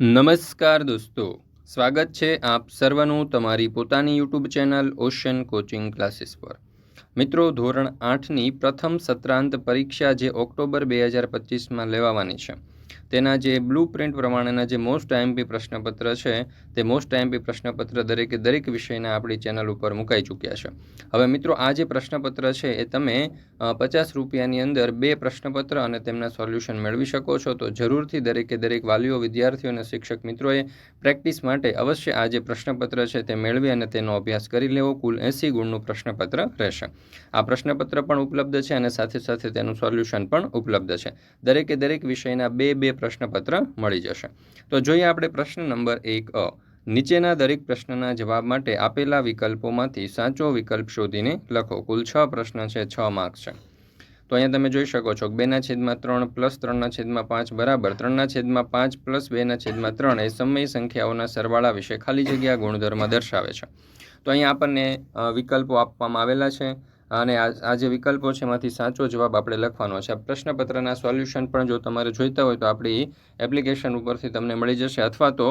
નમસ્કાર દોસ્તો, સ્વાગત છે આપ સર્વનું તમારી પોતાની YouTube channel ocean coaching classes પર. મિત્રો, ધોરણ આઠની પ્રથમ સત્રાંત પરીક્ષા જે ઓક્ટોબર બે હજાર પચીસમાં લેવાવાની છે. તેના જે બ્લુ પ્રિન્ટ પ્રમાણેના જે મોસ્ટ આઈએમપી પ્રશ્નપત્ર છે, તે મોસ્ટ આઈએમપી પ્રશ્નપત્ર દરેકે દરેક વિષયના આપણી ચેનલ ઉપર મુકાઈ ચૂક્યા છે. હવે મિત્રો, આ જે પ્રશ્નપત્ર છે, એ તમે પચાસ રૂપિયાની અંદર બે પ્રશ્નપત્ર અને તેમના સોલ્યુશન મેળવી શકો છો. તો જરૂરથી દરેકે દરેક વાલીઓ, વિદ્યાર્થીઓ અને શિક્ષક મિત્રોએ પ્રેક્ટિસ માટે અવશ્ય આ જે પ્રશ્નપત્ર છે, તે મેળવી અને તેનો અભ્યાસ કરી લેવો. કુલ એંસી ગુણનું પ્રશ્નપત્ર રહેશે. આ પ્રશ્નપત્ર પણ ઉપલબ્ધ છે અને સાથે સાથે તેનું સોલ્યુશન પણ ઉપલબ્ધ છે. દરેકે દરેક વિષયના બે બે પ્રશ્નપત્ર મળી જશે. તો જોઈએ આપણે પ્રશ્ન નંબર એક અ. નીચેના દરેક પ્રશ્નના જવાબ માટે આપેલા વિકલ્પોમાંથી સાચો વિકલ્પ શોધીને લખો. કુલ છ પ્રશ્ન છે, છ માર્ક છે. તો અહીંયા તમે જોઈ શકો છો બેના છેદમાં ત્રણ પ્લસ ત્રણના છેદમાં પાંચ બરાબર. ત્રણના છેદમાં પાંચ પ્લસ બેના છેદમાં ત્રણ એ સમય સંખ્યાઓના સરવાળા વિશે ખાલી જગ્યા ગુણધર્મ દર્શાવે છે. તો અહીંયા આપણને વિકલ્પો આપવામાં આવેલા છે. અને આ જે વિકલ્પો છે, એમાંથી સાચો જવાબ આપણે લખવાનો છે. પ્રશ્નપત્રના સોલ્યુશન પણ જો તમારે જોઈતા હોય તો આપણી એપ્લિકેશન ઉપરથી તમને મળી જશે. અથવા તો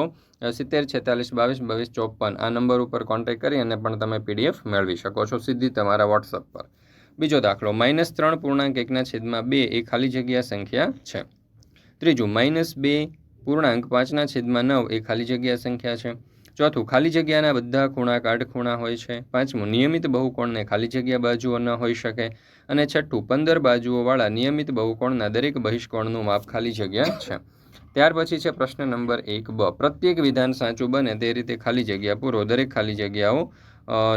સિત્તેર, છેતાલીસ, બાવીસ બાવીસ, ચોપન આ નંબર ઉપર કોન્ટેક્ટ કરી અને પણ તમે પીડીએફ મેળવી શકો છો સીધી તમારા વોટ્સઅપ પર. બીજો દાખલો માઇનસ ત્રણ પૂર્ણાંક એકના છેદમાં બે એ ખાલી જગ્યા સંખ્યા છે. ત્રીજું માઇનસ બે પૂર્ણાંક પાંચના છેદમાં નવ એ ખાલી જગ્યા સંખ્યા છે. ચોથું, ખાલી જગ્યાના બધા ખૂણા કાટખૂણા હોય છે. પાંચમું, નિયમિત બહુકોણને ખાલી જગ્યા બાજુઓ ન હોઈ શકે. અને છઠ્ઠું, પંદર બાજુઓવાળા નિયમિત બહુકોણના દરેક બહિષ્કોણનું માપ ખાલી જગ્યા છે. ત્યાર પછી છે પ્રશ્ન નંબર એક બ, પ્રત્યેક વિધાન સાચું બને તે રીતે ખાલી જગ્યા પૂરો. દરેક ખાલી જગ્યાઓ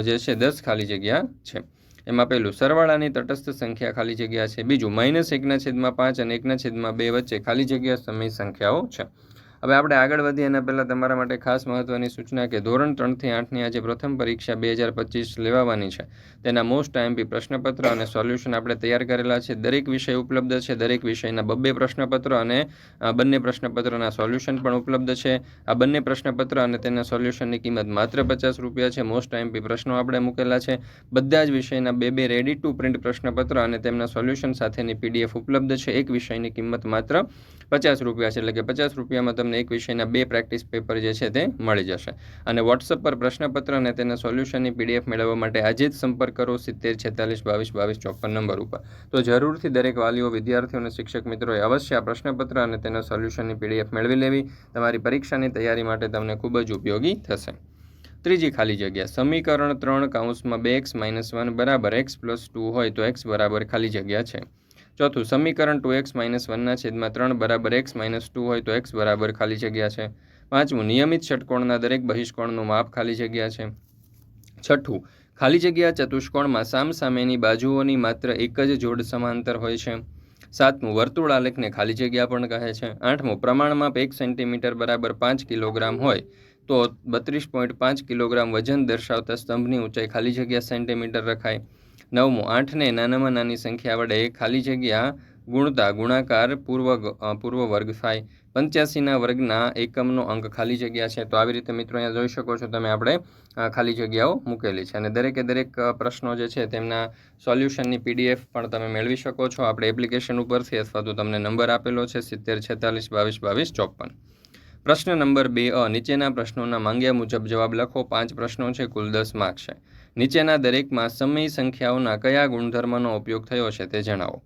જે છે દસ ખાલી જગ્યા છે. એમાં પહેલું, સરવાળાની તટસ્થ સંખ્યા ખાલી જગ્યા છે. બીજું, માઇનસ એકના છેદમાં પાંચ અને એકના છેદમાં બે વચ્ચે ખાલી જગ્યા સમય સંખ્યાઓ છે. હવે આપણે આગળ વધીએ એના પહેલાં તમારા માટે ખાસ મહત્ત્વની સૂચના કે ધોરણ ત્રણથી આઠની આજે પ્રથમ પરીક્ષા બે હજાર પચીસ લેવાવાની છે. તેના મોસ્ટ આઈએમપી પ્રશ્નપત્ર અને સોલ્યુશન આપણે તૈયાર કરેલા છે. દરેક વિષય ઉપલબ્ધ છે, દરેક વિષયના બબ્બે પ્રશ્નપત્ર અને બંને પ્રશ્નપત્રના સોલ્યુશન પણ ઉપલબ્ધ છે. આ બંને પ્રશ્નપત્ર અને તેના સોલ્યુશનની કિંમત માત્ર પચાસ રૂપિયા છે. મોસ્ટ આઈએમપી પ્રશ્નો આપણે મૂકેલા છે. બધા જ વિષયના બે બે રેડી ટુ પ્રિન્ટ પ્રશ્નપત્ર અને તેમના સોલ્યુશન સાથેની પીડીએફ ઉપલબ્ધ છે. એક વિષયની કિંમત માત્ર પચાસ રૂપિયા છે. એટલે કે પચાસ રૂપિયામાં તમને એક વિષયના બે પ્રેક્ટિસ પેપર જે છે તે મળી જશે. અને વોટ્સઅપ પર પ્રશ્નપત્ર અને તેના સોલ્યુશનની પીડીએફ મેળવવા માટે આજે જ સંપર્ક કરો સિત્તેર છેતાલીસ બાવીસ બાવીસ ચોપન નંબર ઉપર. તો જરૂરથી દરેક વાલીઓ, વિદ્યાર્થીઓ અને શિક્ષક મિત્રોએ અવશ્ય આ પ્રશ્નપત્ર અને તેના સોલ્યુશનની પીડીએફ મેળવી લેવી. તમારી પરીક્ષાની તૈયારી માટે તમને ખૂબ જ ઉપયોગી થશે. ત્રીજી ખાલી જગ્યા. સમીકરણ ત્રણ, કાઉન્સમાં બે એક્સ માઇનસ વન બરાબર એક્સ પ્લસ ટુ હોય તો એક્સ બરાબર ખાલી જગ્યા છે. ચોથું, સમીકરણ ટુ એક્સ માઇનસ વનના છેદમાં ત્રણ બરાબર એક્સ માઇનસ ટુ હોય તો એક્સ બરાબર ખાલી જગ્યા છે. પાંચમું, નિયમિત ષટકોણના દરેક બહિષ્કોણનું માપ ખાલી જગ્યા છે. છઠ્ઠું, ખાલી જગ્યા ચતુષ્કોણમાં સામસામેની બાજુઓની માત્ર એક જ જોડ સમાંતર હોય છે. સાતમું, વર્તુળ આલેખને ખાલી જગ્યા પણ કહે છે. આઠમું પ્રમાણમાપ એક સેન્ટીમીટર બરાબર પાંચ કિલોગ્રામ હોય તો બત્રીસ પોઈન્ટ પાંચ કિલોગ્રામ વજન દર્શાવતા સ્તંભની ઊંચાઈ ખાલી જગ્યા સેન્ટીમીટર રખાય. નવમું, આઠને નાનામાં નાની સંખ્યા વડે ખાલી જગ્યા ગુણતા ગુણાકાર પૂર્વ પૂર્વ વર્ગ થાય. પંચ્યાસીના વર્ગના એકમનો અંક ખાલી જગ્યા છે. તો આવી રીતે મિત્રો અહીંયા જોઈ શકો છો તમે આપણે ખાલી જગ્યાઓ મૂકેલી છે. અને દરેકે દરેક પ્રશ્નો જે છે તેમના સોલ્યુશનની પીડીએફ પણ તમે મેળવી શકો છો. આપણે એપ્લિકેશન ઉપરથી અથવા તો તમને નંબર આપેલો છે, સિત્તેર, છેતાલીસ, બાવીસ બાવીસ ચોપન પ્રશ્ન નંબર બે અ, નીચેના પ્રશ્નોના માંગ્યા મુજબ જવાબ લખો. પાંચ પ્રશ્નો છે, કુલ દસ માર્ક છે. નીચેના દરેકમાં સમય સંખ્યાઓના કયા ગુણધર્મનો ઉપયોગ થયો છે તે જણાવો.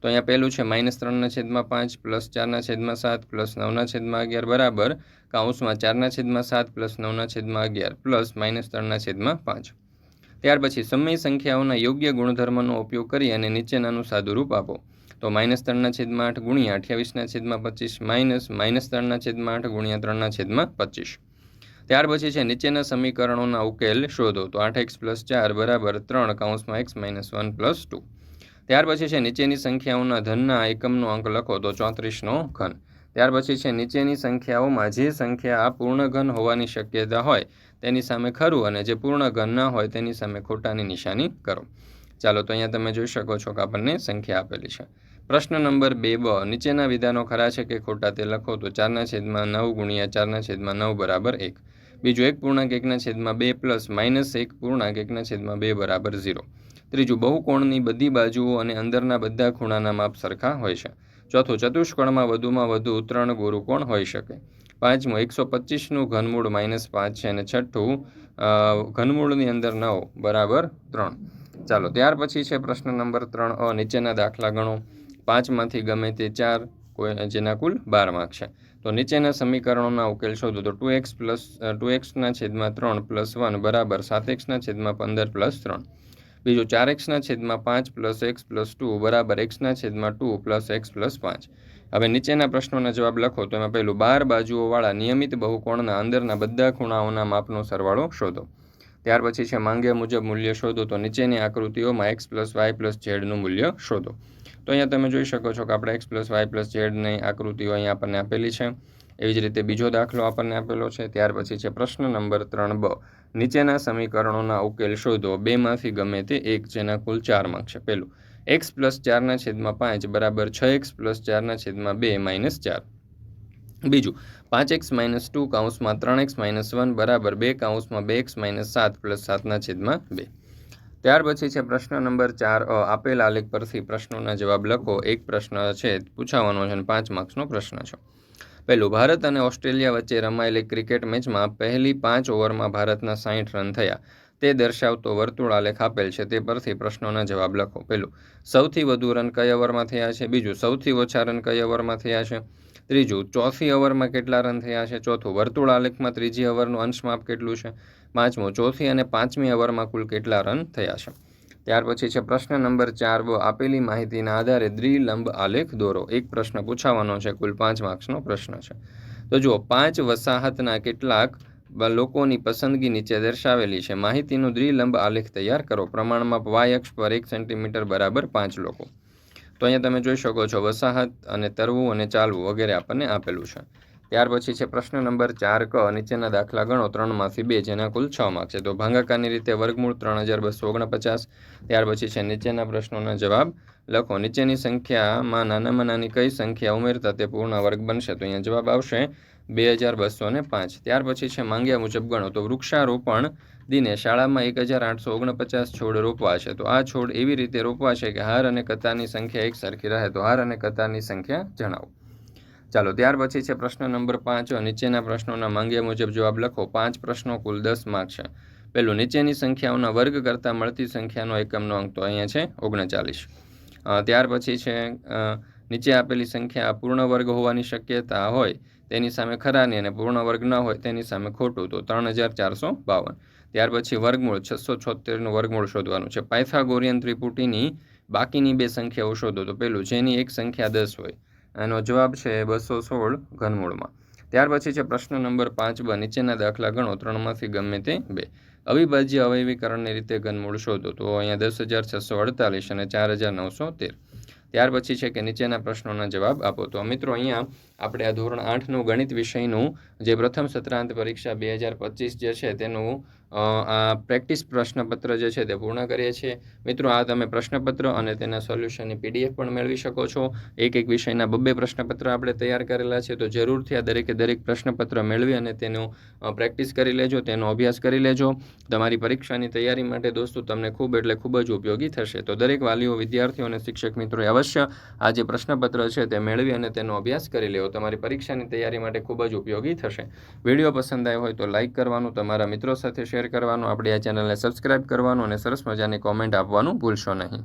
તો અહીંયા પહેલું છે માઇનસ ત્રણના છેદમાં પાંચ, પ્લસ ચારના છેદમાં સાત, પ્લસ નવના છેદમાં અગિયાર બરાબર, કાઉન્સમાં ચારના છેદમાં સાત, પ્લસ નવના છેદમાં અગિયાર, પ્લસ માઇનસ ત્રણના છેદમાં પાંચ. ત્યાર પછી સમય સંખ્યાઓના યોગ્ય ગુણધર્મનો ઉપયોગ કરી અને નીચેનાનું સાદુરૂપ આપો. તો માઇનસ ત્રણના છેદમાં આઠ ગુણ્યા અઠ્યાવીસના છેદમાં પચીસ માઇનસ માઇનસ ત્રણના છેદમાં આઠ ગુણ્યા ત્રણના છેદમાં પચીસ. ત્યાર પછી છે નીચેના સમીકરણોના ઉકેલ શોધો. તો આઠ એક્સ પ્લસ ચાર બરાબર ત્રણ કાઉન્સમાં X minus one plus two. ત્યાર પછી છે નીચેની સંખ્યાઓના ધનના એકમનો અંક લખો તો ચોત્રીસનો ઘન. ત્યાર પછી છે નીચેની સંખ્યાઓમાં જે સંખ્યા પૂર્ણ ઘન હોવાની શક્યતા હોય તેની સામે ખરું અને જે પૂર્ણ ઘન ન હોય તેની સામે ખોટાની નિશાની કરો. ચાલો તો અહીંયા તમે જોઈ શકો છો કે આપણને સંખ્યા આપેલી છે. પ્રશ્ન નંબર બે, બ. નીચેના વિધાનો ખરા છે કે ખોટા તે લખો તો ચારના છેદમાં નવ ગુણ્યા ચારના છેદમાં નવ બરાબર એક. બીજું, એક પૂર્ણાંક એકના છેદમાં બે પ્લસ માઇનસ એક પૂર્ણાંક એકના છેદમાં બે બરાબર ઝીરો. ત્રીજું, બહુકોણની બધી બાજુઓ અને અંદરના બધા ખૂણાના માપ સરખા હોય છે. ચોથું, ચતુષ્કોણમાં વધુમાં વધુ ત્રણ ગુરુકોણ હોઈ શકે. પાંચમું, એકસો પચીસનું ઘનમૂળ માઇનસ પાંચ છે અને છઠ્ઠું ઘનમૂળની અંદર નવ બરાબર ત્રણ. ચાલો, ત્યાર પછી છે પ્રશ્ન નંબર ત્રણ, અ. નીચેના દાખલા ગણો. પાંચમાંથી ગમે તે ચાર જેના કુલ બાર માર્ક છે. તો નીચેના સમીકરણોના ઉકેલ શોધો. તો ટુ એક્સ પ્લસ ટુ એક્સના છેદમાં ત્રણ પ્લસ વન બરાબર સાત એક્સના છેદમાં પંદર પ્લસ ત્રણ. બીજું, ચાર એક્સના છેદમાં પાંચ પ્લસ એક્સ પ્લસ ટુ બરાબર એક્સના છેદમાં ટુ પ્લસ એક્સ પ્લસ પાંચ. હવે નીચેના પ્રશ્નોના જવાબ લખો. તો એમાં પહેલું, બાર બાજુઓવાળા નિયમિત બહુકોણના અંદરના બધા ખૂણાઓના માપનો સરવાળો શોધો. ત્યાર પછી છે, માંગ્યા મુજબ મૂલ્ય શોધો. તો નીચેની આકૃતિઓમાં એક્સ પ્લસ વાય પ્લસ ઝેડનું મૂલ્ય શોધો. તો અહીંયા તમે જોઈ શકો છો કે આપણે એક્સ પ્લસ વાય પ્લસ ઝેડની આકૃતિઓ અહીંયા આપણને આપેલી છે. એવી જ રીતે બીજો દાખલો આપણને આપેલો છે. ત્યાર પછી છે પ્રશ્ન નંબર ત્રણ બ. નીચેના સમીકરણોના ઉકેલ શોધો. બેમાંથી ગમે તે એક, જેના કુલ ચાર માર્ક છે. પહેલું એક્સ પ્લસ ચારના છેદમાં પાંચ બરાબર છ એક્સ પ્લસ ચારના છેદમાં બે માઇનસ ચાર. બીજું, પાંચ એક્સ માઇનસ ટુ કાઉન્સમાં ત્રણ એક્સ માઇનસ વન બરાબર બે કાઉન્સમાં બે એક્સ માઇનસ સાત પ્લસ સાતના છેદમાં બે. ત્યાર પછી છે પ્રશ્ન નંબર ચાર, અ, આપેલ આલેખ પરથી પ્રશ્નોના જવાબ લખો. એક પ્રશ્ન છે, પૂછાવાનો છે અને પાંચ માર્ક્સનો પ્રશ્ન છે. પહેલું, ભારત અને ઓસ્ટ્રેલિયા વચ્ચે રમાયેલી ક્રિકેટ મેચમાં પહેલી પાંચ ઓવરમાં ભારતના સાહીઠ રન થયા. તે દર્શાવતો વર્તુળ આલેખ આપેલ છે તે પરથી પ્રશ્નોના જવાબ લખો. પહેલું, સૌથી વધુ રન કઈ ઓવરમાં થયા છે? બીજું, સૌથી ઓછા રન કઈ ઓવરમાં થયા છે? ત્રીજું, ચોથી ઓવરમાં કેટલા રન થયા છે? ચોથું, વર્તુળ આલેખમાં ત્રીજી ઓવરનું અંશમાપ કેટલું છે? પાંચમું, ચોથી અને પાંચમી ઓવરમાં કુલ કેટલા રન થયા છે? ત્યાર પછી છે પ્રશ્ન નંબર ચાર બ આપેલી માહિતીના આધારે દ્વિલંબ આલેખ દોરો. એક પ્રશ્ન પૂછાવાનો છે, કુલ પાંચ માર્ક્સનો પ્રશ્ન છે. તો જુઓ, પાંચ વસાહતના કેટલાક લોકોની પસંદગી નીચે દર્શાવેલી છે. માહિતીનું દ્વિલંબ આલેખ તૈયાર કરો. પ્રમાણમાં વાય અક્ષ પર એક સેન્ટીમીટર બરાબર પાંચ લોકો. તો અહીંયા તમે જોઈ શકો છો, વસાહત અને તરવું અને ચાલવું વગેરે આપણને આપેલું છે. ત્યાર પછી છે પ્રશ્ન નંબર ચાર ક. નીચેના દાખલા ગણો. ત્રણમાંથી બે, જેના કુલ છ માર્ક છે. તો ભાંગાકારની રીતે વર્ગમૂળ ત્રણ હજાર બસો ઓગણપચાસ. ત્યાર પછી છે નીચેના પ્રશ્નોના જવાબ લખો. નીચેની સંખ્યામાં નાનામાં નાની કઈ સંખ્યા ઉમેરતા તે પૂર્ણ વર્ગ બનશે? તો અહીંયા જવાબ આવશે બે હજાર બસો ને પાંચ. ત્યાર પછી છે માંગ્યા મુજબ ગણો. તો વૃક્ષારોપણ દિને શાળામાં એક હજાર આઠસો ઓગણપચાસ છોડ રોપવા છે. તો આ છોડ એવી રીતે રોપવા છે કે હાર અને કતારની સંખ્યા એક સરખી રહે. તો હાર અને કતારની સંખ્યા જણાવો. ચાલો, ત્યાર પછી છે પ્રશ્ન નંબર પાંચ નીચેના પ્રશ્નોના માંગ્યા મુજબ જવાબ લખો. પાંચ પ્રશ્નો કુલ દસ માર્ક છે. પહેલું, નીચેની સંખ્યાઓના વર્ગ કરતાં મળતી સંખ્યાનો એકમનો અંક તો અહીંયા છે, ઓગણચાલીસ. ત્યાર પછી છે નીચે આપેલી સંખ્યા પૂર્ણ વર્ગ હોવાની શક્યતા હોય તેની સામે ખરાની અને પૂર્ણ વર્ગ ન હોય તેની સામે ખોટું, તો ત્રણ હજાર ચારસો બાવન. ત્યાર પછી વર્ગમૂળ, છસો છોતેરનું વર્ગમૂળ શોધવાનું છે. પાયથાગોરિયન ત્રિપુટીની બાકીની બે સંખ્યાઓ શોધો, તો પેલું જેની એક સંખ્યા દસ હોય એનો જવાબ છે બસો સોળ ઘનમૂળમાં. ત્યાર પછી છે પ્રશ્ન નંબર પાંચ બ, નીચેના દાખલા ગણો, ત્રણમાંથી ગમે તે બે. અવિભાજ્ય અવયવીકરણની રીતે ઘનમૂળ શોધો, તો અહીંયા દસ હજાર છસો અડતાલીસ અને ચાર હજાર નવસો તેર. ત્યાર પછી છે કે નીચેના પ્રશ્નોના જવાબ આપો. તો મિત્રો અહીંયા આપણે આ ધોરણ આઠનું ગણિત વિષયનું જે પ્રથમ સત્રાંત પરીક્ષા બે હજાર પચીસ જે છે તેનું આ પ્રેક્ટિસ પ્રશ્નપત્ર જે છે તે પૂર્ણ કરીએ છીએ. મિત્રો, આ તમે પ્રશ્નપત્ર અને તેના સોલ્યુશનની પીડીએફ પણ મેળવી શકો છો. એક એક વિષયના બબ્બે પ્રશ્નપત્ર આપણે તૈયાર કરેલા છે, તો જરૂરથી આ દરેકે દરેક પ્રશ્નપત્ર મેળવી અને તેનું પ્રેક્ટિસ કરી લેજો, તેનો અભ્યાસ કરી લેજો. તમારી પરીક્ષાની તૈયારી માટે દોસ્તો તમને ખૂબ એટલે ખૂબ જ ઉપયોગી થશે. તો દરેક વાલીઓ, વિદ્યાર્થીઓ અને શિક્ષક મિત્રોએ અવશ્ય આ જે પ્રશ્નપત્ર છે તે મેળવી અને તેનો અભ્યાસ કરી લેવો. તમારી પરીક્ષાની તૈયારી માટે ખૂબ જ ઉપયોગી થશે. વીડિયો પસંદ આવ્યો હોય તો લાઇક કરવાનું, તમારા મિત્રો સાથે શેર કરવાનું આપણી આ ચેનલને સબસ્ક્રાઇબ કરવાનું અને સરસ મજાની કોમેન્ટ આપવાનું ભૂલશો નહીં.